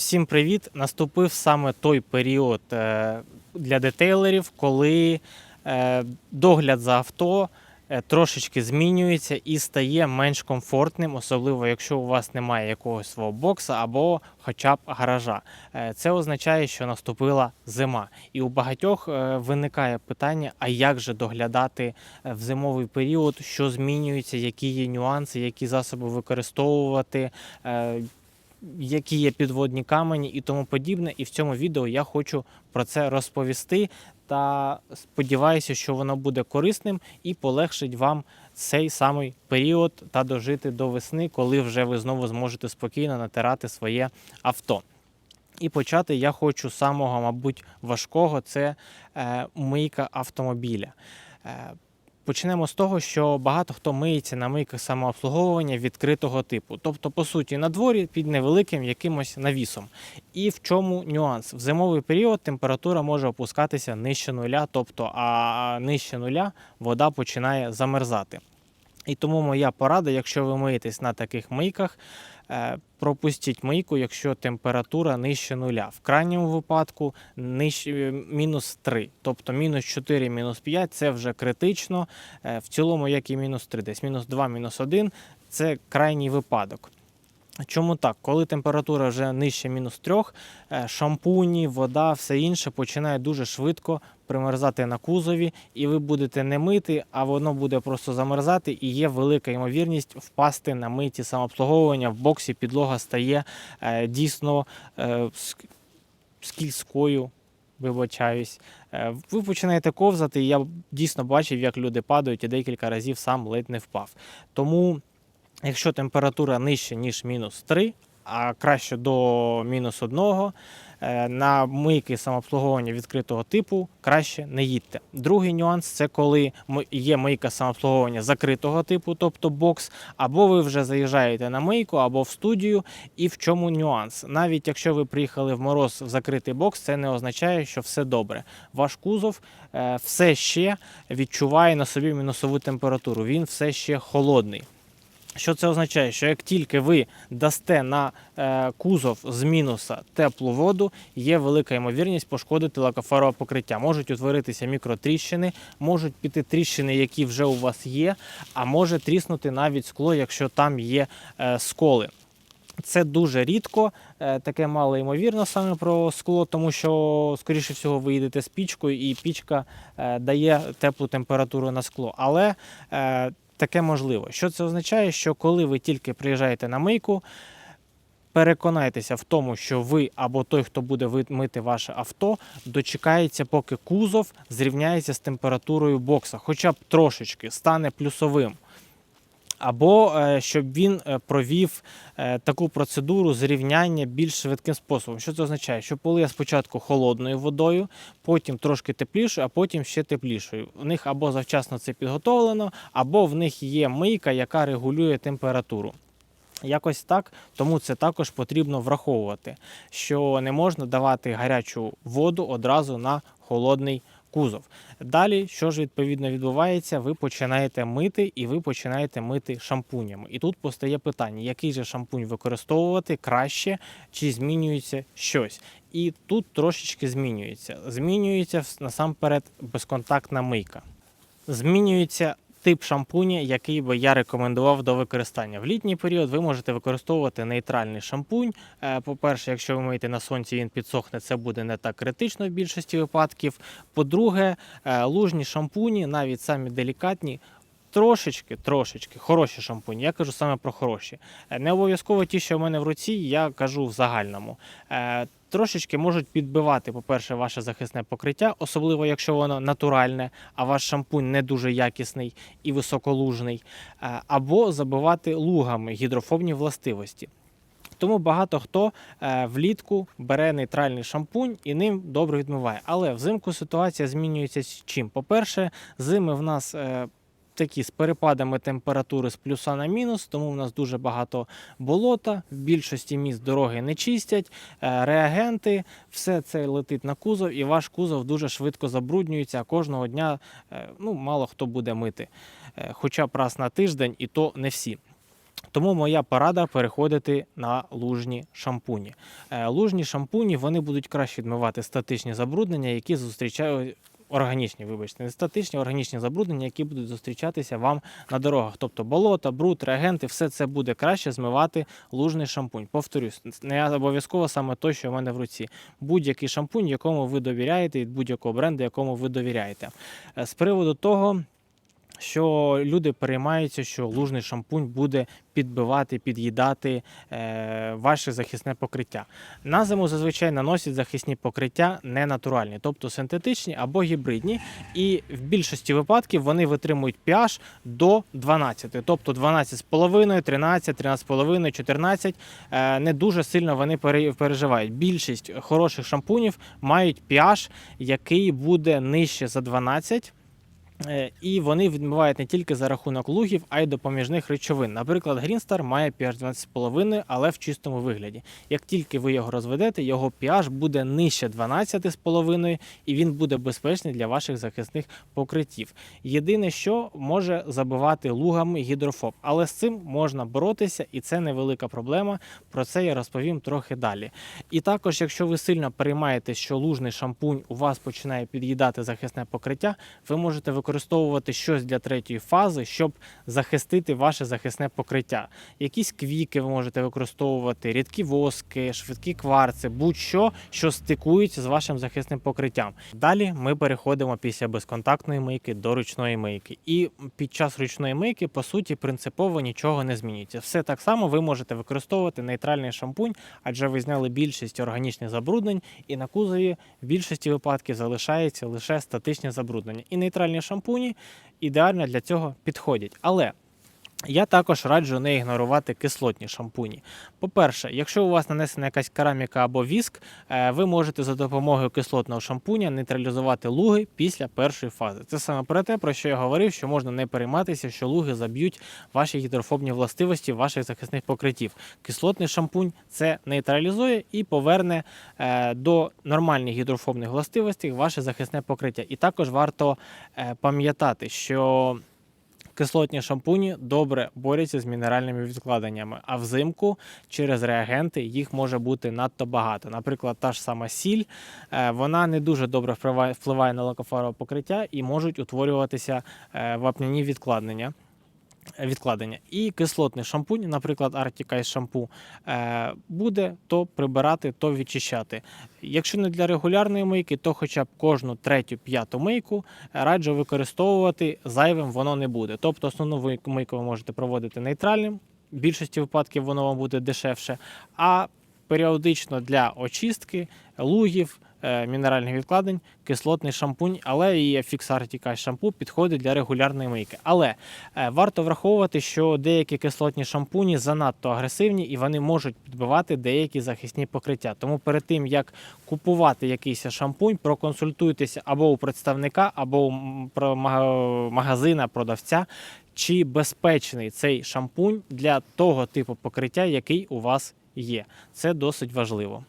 Всім привіт! Наступив саме той період е, для детейлерів, коли е, догляд за авто е, трошечки змінюється і стає менш комфортним, особливо якщо у вас немає якогось свого бокса або хоча б гаража. Це означає, що наступила зима. І у багатьох виникає питання: а як же доглядати в зимовий період, що змінюється, які є нюанси, які засоби використовувати. Е, які є підводні камені і тому подібне. І в цьому відео я хочу про це розповісти та сподіваюся, що воно буде корисним і полегшить вам цей самий період та дожити до весни, коли вже ви знову зможете спокійно натирати своє авто. І почати я хочу самого, мабуть, важкого це е, мийка автомобіля. Почнемо з того, що багато хто миється на мийках самообслуговування відкритого типу, тобто, по суті, на дворі під невеликим якимось навісом. І в чому нюанс? В зимовий період температура може опускатися нижче нуля, тобто а нижче нуля вода починає замерзати. І тому моя порада, якщо ви миєтесь на таких мийках, пропустіть мийку, якщо температура нижче нуля. В крайньому випадку нижче е, мінус 3, тобто мінус 4, мінус 5 це вже критично. Е, В цілому, як і мінус 3, десь мінус 2, мінус 1 це крайній випадок. Чому так? Коли температура вже нижче мінус 3, шампуні, вода, все інше починає дуже швидко примерзати на кузові, і ви будете не мити, а воно буде просто замерзати, і є велика ймовірність впасти на миті самообслуговування. В боксі підлога стає е, дійсно е, ск- скільською. Вибачаюсь, Е, ви починаєте ковзати. і Я дійсно бачив, як люди падають, і декілька разів сам ледь не впав. Тому Якщо температура нижче, ніж мінус 3, а краще до мінус 1, е, на мийки самообслуговування відкритого типу краще не їдьте. Другий нюанс це коли є мийка самообслуговування закритого типу, тобто бокс, або ви вже заїжджаєте на мийку, або в студію. І в чому нюанс? Навіть якщо ви приїхали в мороз в закритий бокс, це не означає, що все добре. Ваш кузов е, все ще відчуває на собі мінусову температуру. Він все ще холодний. Що це означає? Що як тільки ви дасте на е, кузов з мінуса теплу воду, є велика ймовірність пошкодити лакофарове покриття. Можуть утворитися мікротріщини, можуть піти тріщини, які вже у вас є, а може тріснути навіть скло, якщо там є е, сколи. Це дуже рідко, е, таке мало ймовірно саме про скло, тому що, скоріше всього, ви їдете з пічкою, і пічка дає теплу температуру на скло. Але таке можливо. Що це означає? Що коли ви тільки приїжджаєте на мийку, переконайтеся в тому, що ви або той, хто буде мити ваше авто, дочекається, поки кузов зрівняється з температурою бокса, хоча б трошечки стане плюсовим. Або е, щоб він е, провів е, таку процедуру зрівняння більш швидким способом. Що це означає? Що полиє спочатку холодною водою, потім трошки теплішою, а потім ще теплішою. У них або завчасно це підготовлено, або в них є мийка, яка регулює температуру. Якось так, тому це також потрібно враховувати, що не можна давати гарячу воду одразу на холодний кузов. Далі, що ж відповідно відбувається, ви починаєте мити і ви починаєте мити шампунями. І тут постає питання, який же шампунь використовувати краще, чи змінюється щось. І тут трошечки змінюється. Змінюється насамперед безконтактна мийка. Змінюється тип шампуня, який би я рекомендував до використання. В літній період ви можете використовувати нейтральний шампунь. Е, По-перше, якщо ви миєте на сонці, він підсохне, це буде не так критично в більшості випадків. По-друге, е, лужні шампуні, навіть самі делікатні. Трошечки, трошечки, хороші шампуні. Я кажу саме про хороші. Е, Не обов'язково ті, що в мене в руці, я кажу в загальному. Е, Трошечки можуть підбивати, по-перше, ваше захисне покриття, особливо якщо воно натуральне, а ваш шампунь не дуже якісний і високолужний, е, або забивати лугами гідрофобні властивості. Тому багато хто влітку бере нейтральний шампунь і ним добре відмиває. Але взимку ситуація змінюється з чим? По-перше, зими в нас такі з перепадами температури з плюса на мінус, тому в нас дуже багато болота. В більшості міст дороги не чистять, е, реагенти, все це летить на кузов, і ваш кузов дуже швидко забруднюється. Кожного дня е, ну, мало хто буде мити. Е, Хоча б раз на тиждень, і то не всі. Тому моя порада переходити на лужні шампуні. Лужні шампуні вони будуть краще відмивати статичні забруднення, які зустрічають. Органічні, вибачте, не статичні, органічні забруднення, які будуть зустрічатися вам на дорогах. Тобто болота, бруд, реагенти, все це буде краще змивати лужний шампунь. Повторюсь, не обов'язково саме той, що в мене в руці. Будь-який шампунь, якому ви довіряєте, від будь-якого бренду, якому ви довіряєте. Е, З приводу того, що люди переймаються, що лужний шампунь буде підбивати, під'їдати е, ваше захисне покриття. На зиму зазвичай наносять захисні покриття не натуральні, тобто синтетичні або гібридні. І в більшості випадків вони витримують pH до 12, тобто 12,5, 13, 13,5, 14. Е, не дуже сильно вони переживають. Більшість хороших шампунів мають pH, який буде нижче за 12. Е, І вони відмивають не тільки за рахунок лугів, а й допоміжних речовин. Наприклад, Star має pH 12,5, але в чистому вигляді. Як тільки ви його розведете, його pH буде нижче 12,5 і він буде безпечний для ваших захисних покриттів. Єдине, що може забивати лугами гідрофоб, але з цим можна боротися, і це невелика проблема. Про це я розповім трохи далі. І також, якщо ви сильно переймаєте, що лужний шампунь у вас починає під'їдати захисне покриття, ви можете використовувати щось для третьої фази, щоб захистити ваше захисне покриття. Якісь квіки ви можете використовувати, рідкі воски, швидкі кварци, будь-що, що стикується з вашим захисним покриттям. Далі ми переходимо після безконтактної мийки до ручної мийки. І під час ручної мийки, по суті, принципово нічого не змінюється. Все так само ви можете використовувати нейтральний шампунь, адже ви зняли більшість органічних забруднень, і на кузові в більшості випадків залишається лише статичне забруднення. І нейтральні шампуні ідеально для цього підходять. Але я також раджу не ігнорувати кислотні шампуні. По-перше, якщо у вас нанесена якась кераміка або віск, е, ви можете за допомогою кислотного шампуня нейтралізувати луги після першої фази. Це саме про те, про що я говорив, що можна не перейматися, що луги заб'ють ваші гідрофобні властивості ваших захисних покриттів. Кислотний шампунь це нейтралізує і поверне е, до нормальних гідрофобних властивостей ваше захисне покриття. І також варто е, пам'ятати, що Кислотні шампуні добре борються з мінеральними відкладеннями, а взимку через реагенти їх може бути надто багато. Наприклад, та ж сама сіль, е, вона не дуже добре впливає- на лакофарове покриття і можуть утворюватися е, вапняні відкладення. Відкладення. І кислотний шампунь, наприклад, Arctic Ice шампу, е, буде то прибирати, то відчищати. Якщо не для регулярної мийки, то хоча б кожну третю, п'яту мийку е, раджу використовувати, зайвим воно не буде. Тобто основну мийку ви можете проводити нейтральним, в більшості випадків воно вам буде дешевше, а періодично для очистки лугів, е, мінеральних відкладень, кислотний шампунь, але і Arctic шампу підходить для регулярної мийки. Але е, варто враховувати, що деякі кислотні шампуні занадто агресивні і вони можуть підбивати деякі захисні покриття. Тому перед тим як купувати якийсь шампунь, проконсультуйтеся або у представника, або у магазина, продавця. Чи безпечний цей шампунь для того типу покриття, який у вас є? Це досить важливо.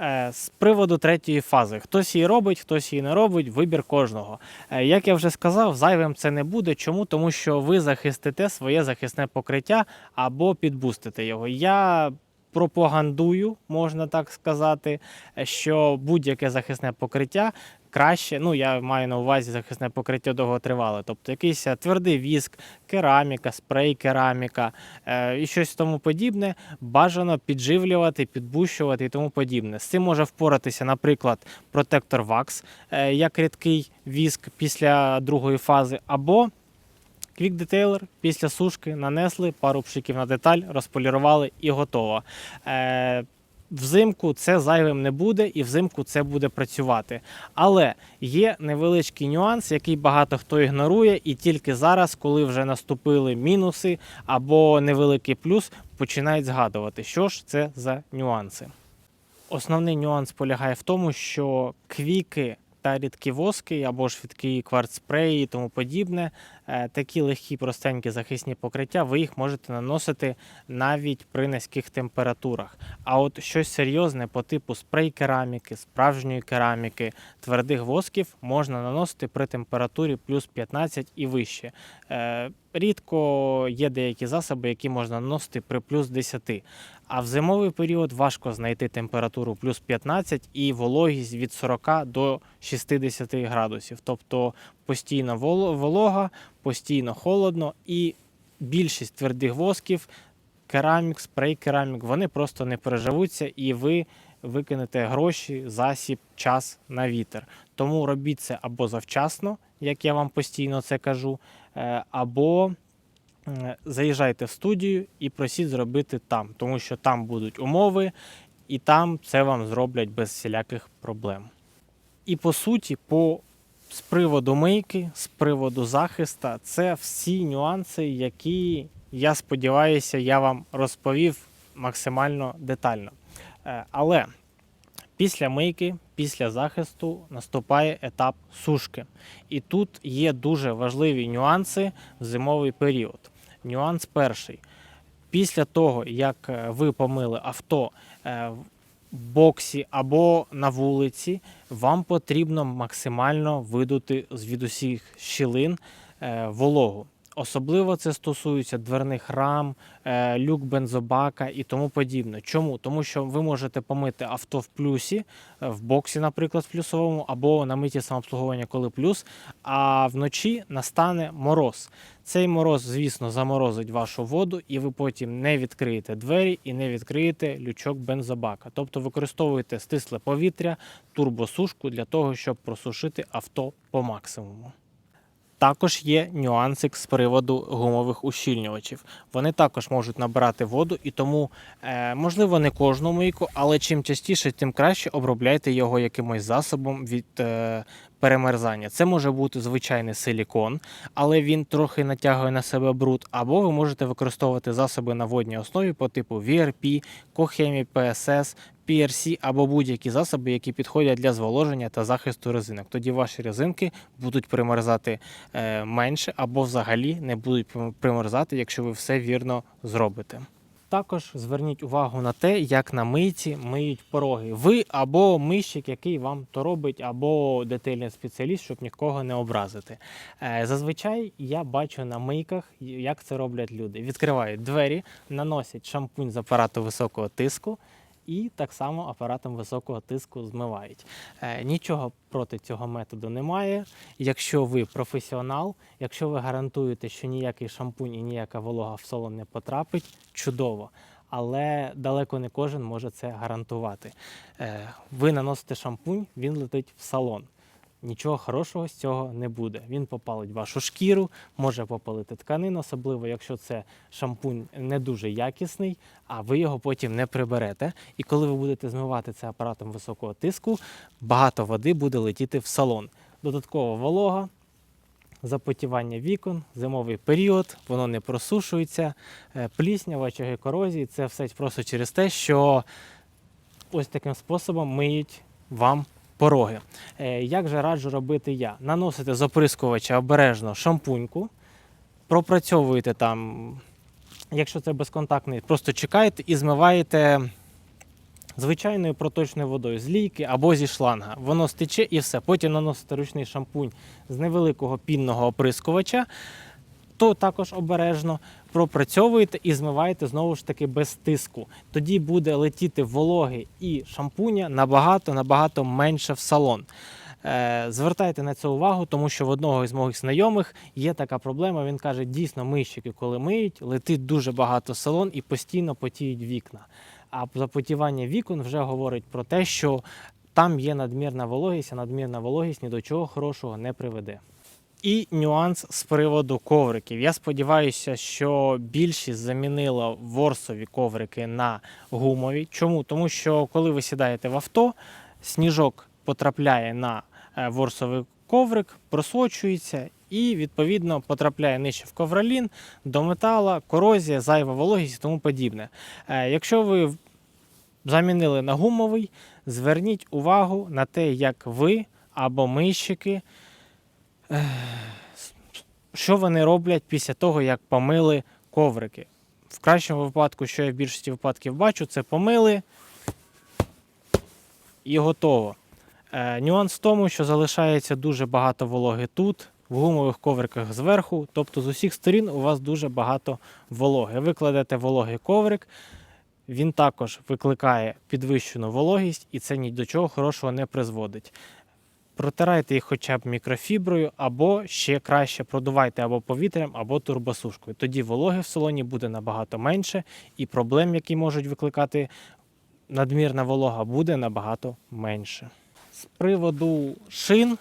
Е, З приводу третьої фази. Хтось її робить, хтось її не робить, вибір кожного. Е, Як я вже сказав, зайвим це не буде. Чому? Тому що ви захистите своє захисне покриття або підбустите його. Я пропагандую, можна так сказати, е, що будь-яке захисне покриття. Краще, ну я маю на увазі захисне покриття довготривале, тобто якийсь е, твердий віск, кераміка, спрей кераміка е, і щось тому подібне, бажано підживлювати, підбущувати і тому подібне. З цим може впоратися, наприклад, протектор вакс, е, як рідкий віск після другої фази, або Detailer після сушки нанесли пару пшиків на деталь, розполірували і готово. Е, Взимку це зайвим не буде, і взимку це буде працювати. Але є невеличкий нюанс, який багато хто ігнорує, і тільки зараз, коли вже наступили мінуси або невеликий плюс, починають згадувати, що ж це за нюанси. Основний нюанс полягає в тому, що квіки та рідкі воски, або ж рідкі кварцспреї і тому подібне, е, такі легкі, простенькі захисні покриття, ви їх можете наносити навіть при низьких температурах. А от щось серйозне по типу спрей кераміки, справжньої кераміки, твердих восків можна наносити при температурі плюс 15 і вище. Е, Рідко є деякі засоби, які можна наносити при плюс 10. А в зимовий період важко знайти температуру плюс 15 і вологість від 40 до 60 градусів. Тобто постійно воло- волога, постійно холодно і більшість твердих восків, керамік, спрей керамік, вони просто не переживуться і ви викинете гроші, засіб, час на вітер. Тому робіть це або завчасно, як я вам постійно це кажу, е, або заїжджайте в студію і просіть зробити там, тому що там будуть умови, і там це вам зроблять без всіляких проблем. І по суті, по з приводу мийки, з приводу захисту, це всі нюанси, які я сподіваюся, я вам розповів максимально детально. Е, Але після мийки, після захисту наступає етап сушки. І тут є дуже важливі нюанси в зимовий період. Нюанс перший. Після того, як е, ви помили авто е, в боксі або на вулиці, вам потрібно максимально видути від усіх щілин е, вологу. Особливо це стосується дверних рам, е, люк бензобака і тому подібне. Чому? Тому що ви можете помити авто в плюсі, е, в боксі, наприклад, в плюсовому, або на миті самообслуговування, коли плюс, а вночі настане мороз. Цей мороз, звісно, заморозить вашу воду, і ви потім не відкриєте двері і не відкриєте лючок бензобака. Тобто використовуєте стисле повітря, турбосушку для того, щоб просушити авто по максимуму. Також є нюансик з приводу гумових ущільнювачів. Вони також можуть набирати воду, і тому, е, можливо, не кожну мийку, але чим частіше, тим краще обробляйте його якимось засобом від е, перемерзання. Це може бути звичайний силікон, але він трохи натягує на себе бруд. Або ви можете використовувати засоби на водній основі по типу VRP, Cochemi PSS, PRC або будь-які засоби, які підходять для зволоження та захисту резинок. Тоді ваші резинки будуть примерзати е, менше або взагалі не будуть примерзати, якщо ви все вірно зробите. Також зверніть увагу на те, як на мийці миють пороги. Ви або мийщик, який вам то робить, або детальний спеціаліст, щоб нікого не образити. Е, Зазвичай я бачу на мийках, як це роблять люди. Відкривають двері, наносять шампунь з апарату високого тиску і так само апаратом високого тиску змивають. Е, Нічого проти цього методу немає. Якщо ви професіонал, якщо ви гарантуєте, що ніякий шампунь і ніяка волога в солон не потрапить, чудово. Але далеко не кожен може це гарантувати. Е, Ви наносите шампунь, він летить в салон. Нічого хорошого з цього не буде. Він попалить вашу шкіру, може попалити тканину, особливо якщо це шампунь не дуже якісний, а ви його потім не приберете. І коли ви будете змивати це апаратом високого тиску, багато води буде летіти в салон. Додатково волога, запотівання вікон, зимовий період, воно не просушується, е, пліснява, очаги корозії це все просто через те, що ось таким способом миють вам пороги. Е, Як же раджу робити я? Наносите з оприскувача обережно шампуньку, пропрацьовуєте там, якщо це безконтактний, просто чекаєте і змиваєте звичайною проточною водою з лійки або зі шланга. Воно стече і все. Потім наносите ручний шампунь з невеликого пінного оприскувача, то також обережно пропрацьовуєте і змиваєте знову ж таки без тиску. Тоді буде летіти вологи і шампуня набагато набагато менше в салон. Е, Звертайте на це увагу, тому що в одного із моїх знайомих є така проблема. Він каже, дійсно, мийщики, коли миють, летить дуже багато салон і постійно потіють вікна. А запотівання вікон вже говорить про те, що там є надмірна вологість, а надмірна вологість ні до чого хорошого не приведе. І нюанс з приводу ковриків. Я сподіваюся, що більшість замінила ворсові коврики на гумові. Чому? Тому що коли ви сідаєте в авто, сніжок потрапляє на е, ворсовий коврик, просочується і відповідно потрапляє нижче в ковролін, до метала, корозія, зайва вологість і тому подібне. Е, Якщо ви замінили на гумовий, зверніть увагу на те, як ви або мийщики. Що вони роблять після того, як помили коврики? В кращому випадку, що я в більшості випадків бачу, це помили і готово. Е, нюанс в тому, що залишається дуже багато вологи тут, в гумових ковриках зверху, тобто з усіх сторін у вас дуже багато вологи. Ви кладете вологий коврик, він також викликає підвищену вологість, і це ні до чого хорошого не призводить. Протирайте їх хоча б мікрофіброю, або ще краще продувайте або повітрям, або турбосушкою. Тоді вологи в салоні буде набагато менше, і проблем, які можуть викликати надмірна волога, буде набагато менше. З приводу шин,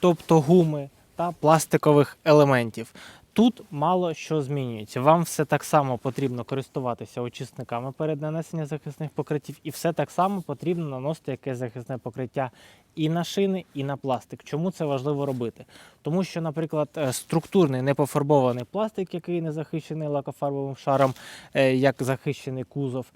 тобто гуми та пластикових елементів. Тут мало що змінюється. Вам все так само потрібно користуватися очисниками перед нанесенням захисних покриттів, і все так само потрібно наносити якесь захисне покриття і на шини, і на пластик. Чому це важливо робити? Тому що, наприклад, е, структурний непофарбований пластик, який не захищений лакофарбовим шаром, е, як захищений кузов,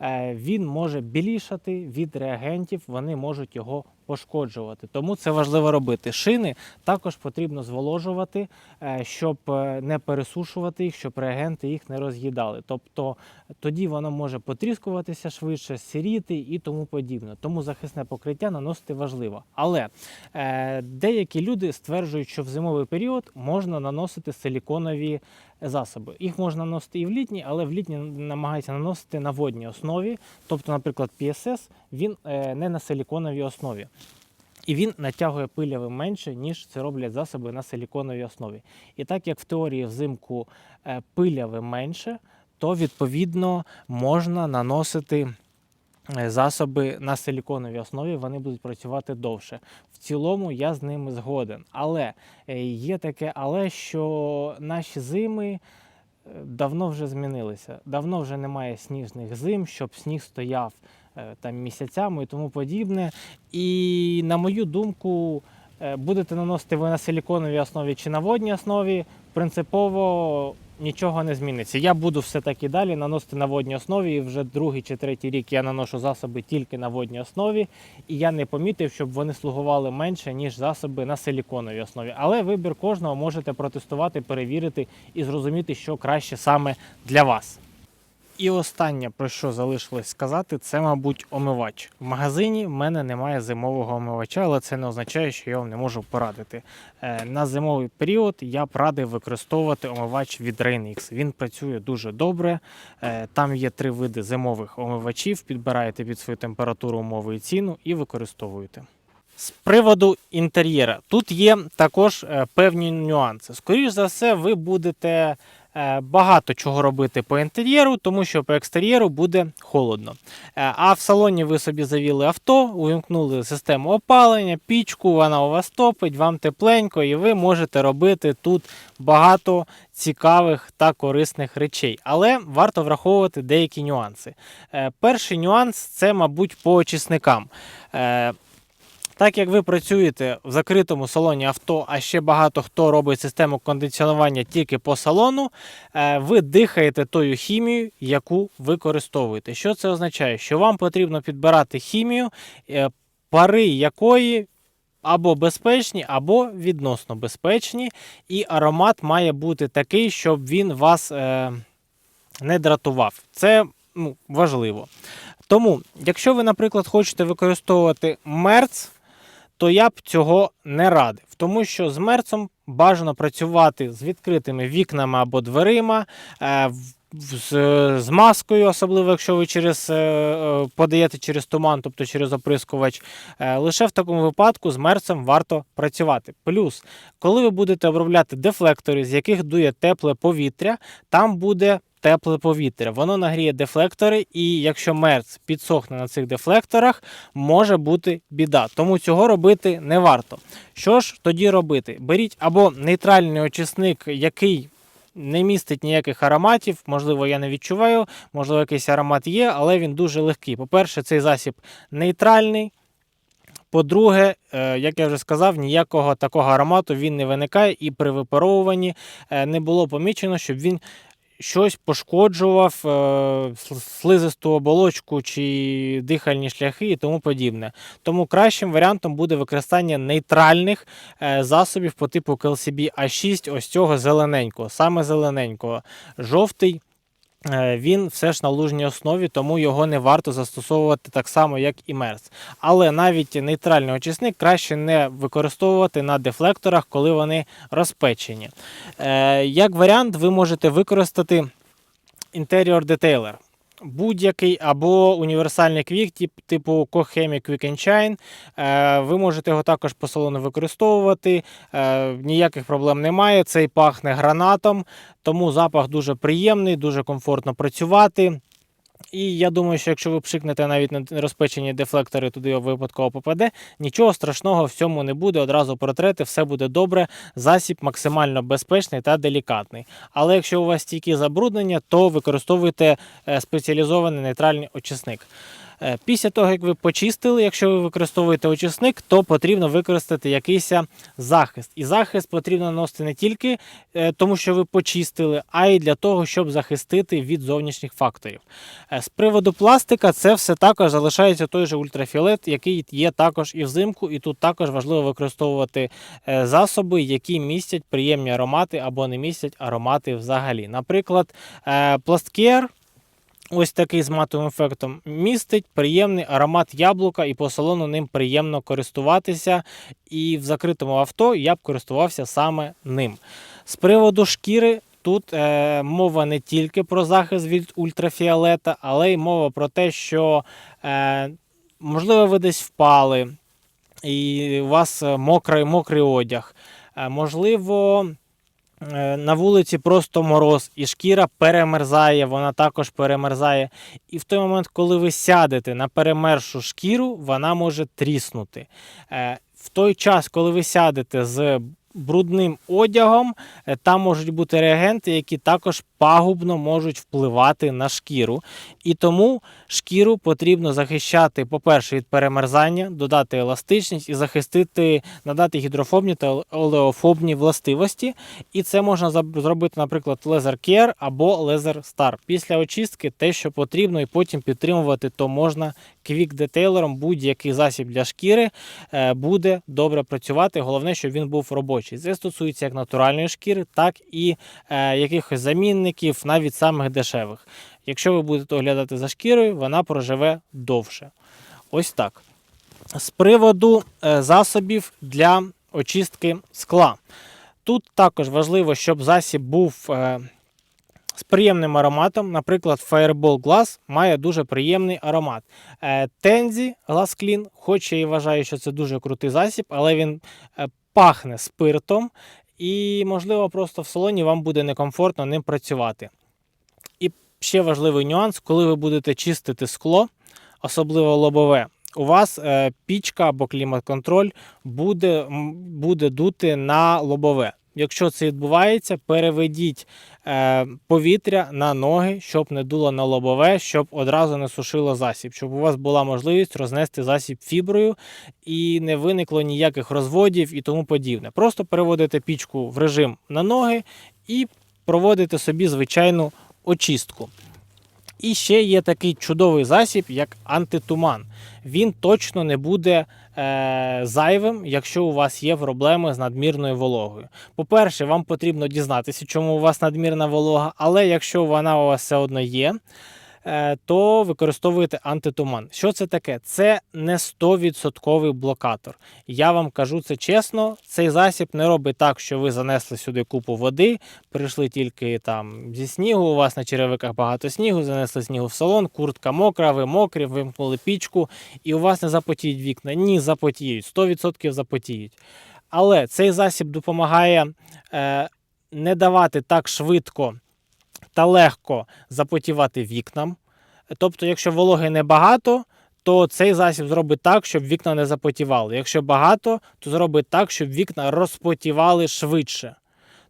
е, він може білішати від реагентів, вони можуть його пошкоджувати. Тому це важливо робити. Шини також потрібно зволожувати, е, щоб е, не пересушувати їх, щоб реагенти їх не роз'їдали. Тобто тоді воно може потріскуватися швидше, сіріти і тому подібне. Тому захисне покриття наносити важливо. Але е, деякі люди стверджують, що в зимовий період можна наносити силіконові засоби. Їх можна наносити і в літній, але в літній намагаються наносити на водній основі. Тобто, наприклад, PSS він е, не на силіконовій основі. І він натягує пиляви менше, ніж це роблять засоби на силіконовій основі. І так як в теорії взимку е, пиляви менше, то відповідно можна наносити засоби на силіконовій основі, вони будуть працювати довше. В цілому я з ними згоден. Але е, є таке, але що наші зими е, давно вже змінилися. Давно вже немає сніжних зим, щоб сніг стояв е, там місяцями і тому подібне. І на мою думку, е, будете наносити ви на силіконовій основі чи на водній основі, принципово нічого не зміниться. Я буду все таки далі наносити на водній основі. І вже другий чи третій рік я наношу засоби тільки на водній основі, і я не помітив, щоб вони слугували менше, ніж засоби на силіконовій основі. Але вибір кожного можете протестувати, перевірити і зрозуміти, що краще саме для вас. І останнє, про що залишилось сказати, це, мабуть, омивач. В магазині в мене немає зимового омивача, але це не означає, що я вам не можу порадити. Е, На зимовий період я б радив використовувати омивач від Rainix. Він працює дуже добре. Е, Там є три види зимових омивачів. Підбираєте під свою температуру, умови і ціну і використовуєте. З приводу інтер'єра, тут є також е, певні нюанси. Скоріше за все, ви будете багато чого робити по інтер'єру, тому що по екстер'єру буде холодно. Е, А в салоні ви собі завіли авто, увімкнули систему опалення, пічку, вона у вас топить, вам тепленько, і ви можете робити тут багато цікавих та корисних речей. Але варто враховувати деякі нюанси. Е, Перший нюанс це, мабуть, по очисникам. Так як ви працюєте в закритому салоні авто, а ще багато хто робить систему кондиціонування тільки по салону, е, ви дихаєте тою хімією, яку використовуєте. Що це означає? Що вам потрібно підбирати хімію, е, пари якої або безпечні, або відносно безпечні, і аромат має бути такий, щоб він вас е, не дратував. Це ну, важливо. Тому, якщо ви, наприклад, хочете використовувати мерц, то я б цього не радив, тому що з мерцем бажано працювати з відкритими вікнами або дверима, е, з, з маскою, особливо якщо ви через, е, е, подаєте через туман, тобто через оприскувач. Лише в такому випадку з мерцем варто працювати. Плюс, коли ви будете обробляти дефлектори, з яких дує тепле повітря, там буде тепле повітря. Воно нагріє дефлектори, і якщо мерц підсохне на цих дефлекторах, може бути біда. Тому цього робити не варто. Що ж тоді робити? Беріть або нейтральний очисник, який не містить ніяких ароматів, можливо, я не відчуваю, можливо, якийсь аромат є, але він дуже легкий. По-перше, цей засіб нейтральний. По-друге, е, як я вже сказав, ніякого такого аромату він не виникає, і при випаровуванні е, не було помічено, щоб він щось пошкоджував е, слизисту оболочку чи дихальні шляхи і тому подібне. Тому кращим варіантом буде використання нейтральних е, засобів по типу KLCB A6, ось цього зелененького, саме зелененького. Жовтий. Е, Він все ж на лужній основі, тому його не варто застосовувати так само, як і мерз. Але навіть нейтральний очисник краще не використовувати на дефлекторах, коли вони розпечені. Е, Як варіант, ви можете використати інтеріор детейлер. Будь-який або універсальний квік, типу Shine. Е, ви можете його також по салону використовувати. Е, ніяких проблем немає. Цей пахне гранатом, тому запах дуже приємний, дуже комфортно працювати. І я думаю, що якщо ви пшикнете навіть на розпечені дефлектори, туди випадково попаде, нічого страшного в цьому не буде. Одразу протрете, все буде добре. Засіб максимально безпечний та делікатний. Але якщо у вас стійкі забруднення, то використовуйте е, спеціалізований нейтральний очисник. Е, Після того, як ви почистили, якщо ви використовуєте очисник, то потрібно використати якийсь захист. І захист потрібно наносити не тільки е, тому, що ви почистили, а й для того, щоб захистити від зовнішніх факторів. Е, З приводу пластика, це все також залишається той же ультрафіолет, який є також і взимку, і тут також важливо використовувати засоби, які містять приємні аромати або не містять аромати взагалі. Наприклад, пласткер. Ось такий з матовим ефектом містить приємний аромат яблука, і по салону ним приємно користуватися. І в закритому авто я б користувався саме ним. З приводу шкіри, тут е, мова не тільки про захист від ультрафіолета, але й мова про те, що е, можливо ви десь впали, і у вас мокрий, мокрий одяг. Е, можливо. Е, На вулиці просто мороз, і шкіра перемерзає, вона також перемерзає. І в той момент, коли ви сядете на перемершу шкіру, вона може тріснути. Е, В той час, коли ви сядете з брудним одягом, е, там можуть бути реагенти, які також пагубно можуть впливати на шкіру. І тому шкіру потрібно захищати, по-перше, від перемерзання, додати еластичність і захистити, надати гідрофобні та олеофобні властивості. І це можна зробити, наприклад, Laser Care або Laser Star. Після очистки те, що потрібно, і потім підтримувати, то можна квік-детейлером будь-який засіб для шкіри е, буде добре працювати. Головне, щоб він був робочий. Це стосується як натуральної шкіри, так і е, якихось замінників, навіть самих дешевих. Якщо ви будете оглядати за шкірою, вона проживе довше. Ось так. З приводу е, засобів для очистки скла. Тут також важливо, щоб засіб був з приємним ароматом. Наприклад, Fireball Glass має дуже приємний аромат. Е, Tenzi Glass Clean, хоч я і вважаю, що це дуже крутий засіб, але він е, пахне спиртом, і, можливо, просто в салоні вам буде некомфортно ним працювати. І ще важливий нюанс, коли ви будете чистити скло, особливо лобове, у вас е, пічка або клімат-контроль буде, буде дути на лобове. Якщо це відбувається, переведіть е, повітря на ноги, щоб не дуло на лобове, щоб одразу не сушило засіб, щоб у вас була можливість рознести засіб фіброю і не виникло ніяких розводів і тому подібне. Просто переводите пічку в режим на ноги і проводите собі звичайну очистку. І ще є такий чудовий засіб, як антитуман. Він точно не буде е, зайвим, якщо у вас є проблеми з надмірною вологою. По-перше, вам потрібно дізнатися, чому у вас надмірна волога, але якщо вона у вас все одно є, то використовуєте антитуман. Що це таке? Це не 100% блокатор. Я вам кажу це чесно, цей засіб не робить так, що ви занесли сюди купу води, прийшли тільки там зі снігу, у вас на черевиках багато снігу, занесли снігу в салон, куртка мокра, ви мокрі, вимкнули пічку, і у вас не запотіють вікна. Ні, запотіють, 100% запотіють. Але цей засіб допомагає е, не давати так швидко та легко запотівати вікнам. Тобто, якщо вологи небагато, то цей засіб зробить так, щоб вікна не запотівали. Якщо багато, то зробить так, щоб вікна розпотівали швидше.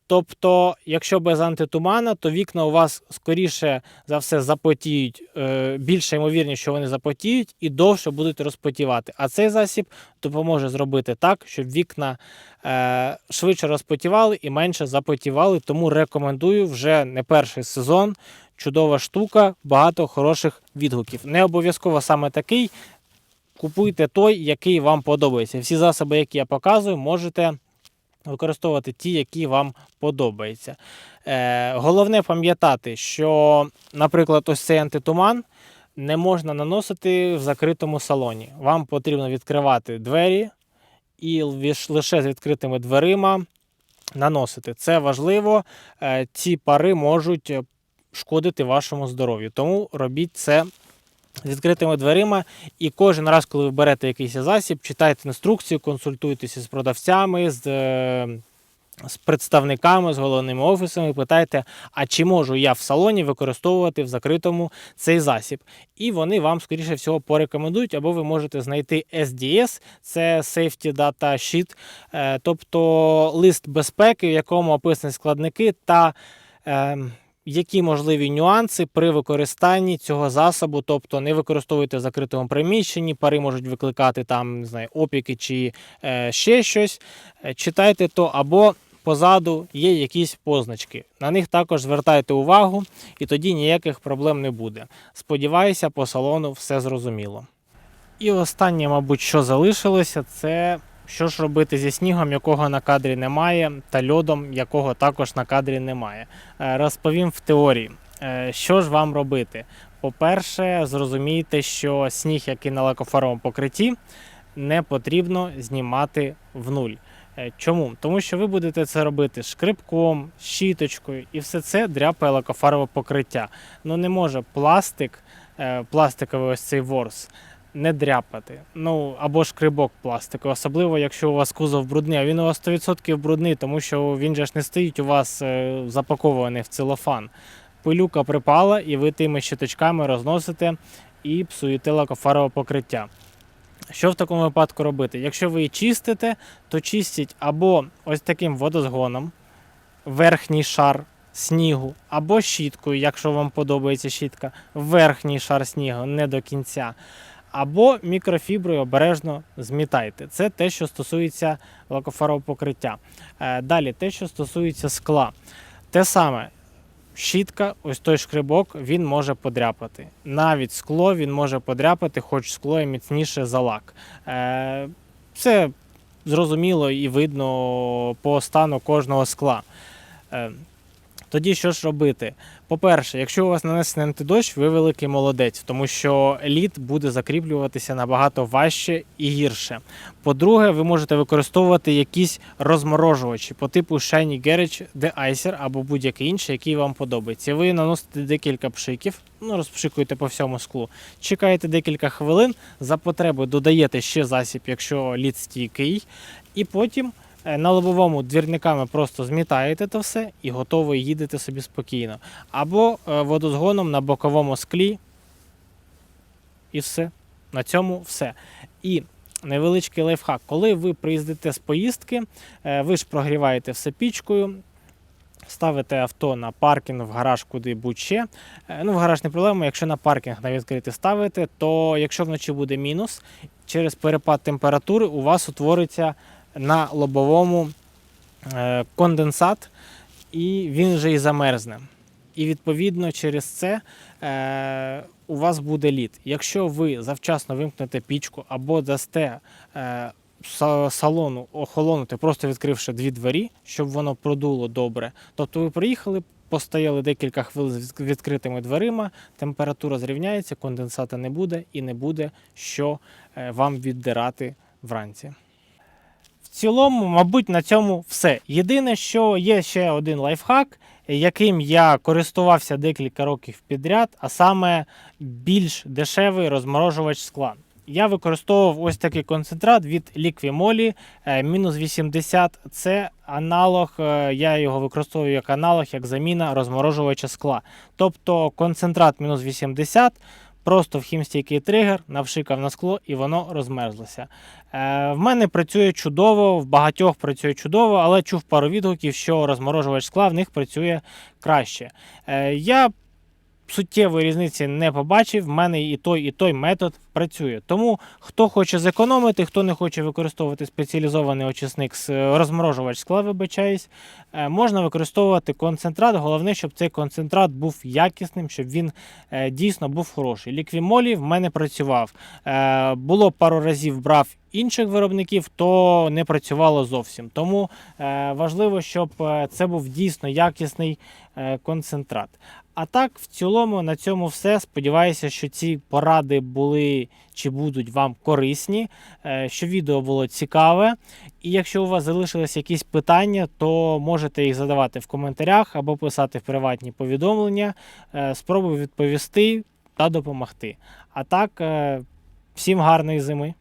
Тобто, якщо без антитумана, то вікна у вас скоріше за все запотіють, е, більше ймовірність, що вони запотіють і довше будуть розпотівати. А цей засіб допоможе зробити так, щоб вікна е, швидше розпотівали і менше запотівали. Тому рекомендую вже не перший сезон. Чудова штука, багато хороших відгуків. Не обов'язково саме такий. Купуйте той, який вам подобається. Всі засоби, які я показую, можете використовувати ті, які вам подобаються. Е, головне пам'ятати, що, наприклад, ось цей антитуман не можна наносити в закритому салоні. Вам потрібно відкривати двері і лише з відкритими дверима наносити. Це важливо. Е, ці пари можуть е, шкодити вашому здоров'ю. Тому робіть це з відкритими дверима. І кожен раз, коли ви берете якийсь засіб, читайте інструкцію, консультуйтеся з продавцями, з, е, з представниками, з головними офісами, питайте, а чи можу я в салоні використовувати в закритому цей засіб. І вони вам, скоріше всього, порекомендують, або ви можете знайти SDS, це Safety Data Sheet, е, тобто лист безпеки, в якому описані складники та. Які можливі нюанси при використанні цього засобу, тобто не використовуйте в закритому приміщенні, пари можуть викликати там не знаю, опіки чи е, ще щось. Е, Читайте то або позаду є якісь позначки. На них також звертайте увагу, і тоді ніяких проблем не буде. Сподіваюся, по салону все зрозуміло. І останнє, мабуть, що залишилося, це що ж робити зі снігом, якого на кадрі немає, та льодом, якого також на кадрі немає. Е, Розповім в теорії, Е, що ж вам робити. По-перше, зрозумійте, що сніг, який на лакофаровому покритті, не потрібно знімати в нуль. Е, Чому? Тому що ви будете це робити шкребком, щіточкою, і все це дряпає лакофарове покриття. Ну не може пластик, пластиковий ось цей ворс не дряпати. Ну або шкрибок пластиковий, особливо якщо у вас кузов брудний, а він у вас 100% брудний, тому що він же ж не стоїть у вас е, запакований в целофан. Пилюка припала, і ви тими щиточками розносите і псуєте лакофарове покриття. Що в такому випадку робити? Якщо ви її чистите, то чистіть або ось таким водозгоном верхній шар снігу, або щіткою, якщо вам подобається щітка, верхній шар снігу не до кінця. Або мікрофіброю обережно змітайте. Це те, що стосується лакофарового покриття. Е, Далі, те, що стосується скла. Те саме, щітка, ось той шкрибок, він може подряпати. Навіть скло він може подряпати, хоч скло і міцніше за лак. Е, Це зрозуміло і видно по стану кожного скла. Тоді що ж робити? По-перше, якщо у вас нанесений антидощ, ви великий молодець, тому що лід буде закріплюватися набагато важче і гірше. По-друге, ви можете використовувати якісь розморожувачі по типу Shiny Garage De-Icer або будь-який інший, який вам подобається. Ви наносите декілька пшиків, ну розпшикуєте по всьому склу, чекаєте декілька хвилин, за потреби додаєте ще засіб, якщо лід стійкий, і потім. Е, На лобовому двірниками просто змітаєте то все і готово їдете собі спокійно. Або е, водозгоном на боковому склі. І все. На цьому все. І невеличкий лайфхак. Коли ви приїздите з поїздки, е, ви ж прогріваєте все пічкою. Ставите авто на паркінг, в гараж, куди будь-ще. Ну, в гараж не проблема. Якщо на паркінг на відкритий ставите, то якщо вночі буде мінус, через перепад температури у вас утвориться на лобовому е, конденсат, і він вже і замерзне. І відповідно через це е, у вас буде лід. Якщо ви завчасно вимкнете пічку або дасте е, салону охолонути, просто відкривши дві двері, щоб воно продуло добре. Тобто ви приїхали, постояли декілька хвилин з відкритими дверима, температура зрівняється, конденсата не буде і не буде що е, вам віддирати вранці. Цілому, мабуть, на цьому все. Єдине, що є ще один лайфхак, яким я користувався декілька років підряд, а саме більш дешевий розморожувач скла. Я використовував ось такий концентрат від Liquimoli е, мінус 80. Це аналог, е, я його використовую як аналог, як заміна розморожувача скла. Тобто концентрат мінус 80 просто в хімстійкий тригер, навшикав на скло і воно розмерзлося. Е, в мене працює чудово, в багатьох працює чудово, але чув пару відгуків, що розморожувач скла в них працює краще. Е, я суттєвої різниці не побачив. В мене і той, і той метод працює. Тому хто хоче зекономити, хто не хоче використовувати спеціалізований очисник з е, розморожувач скла, вибачаюсь, е, можна використовувати концентрат. Головне, щоб цей концентрат був якісним, щоб він е, дійсно був хороший. Ліквімолі в мене працював. Було пару разів брав інших виробників, то не працювало зовсім. Тому е, важливо, щоб це був дійсно якісний е, концентрат. А так, в цілому, на цьому все. Сподіваюся, що ці поради були чи будуть вам корисні, е, що відео було цікаве. І якщо у вас залишились якісь питання, то можете їх задавати в коментарях або писати в приватні повідомлення. Е, Спробую відповісти та допомогти. А так, е, всім гарної зими!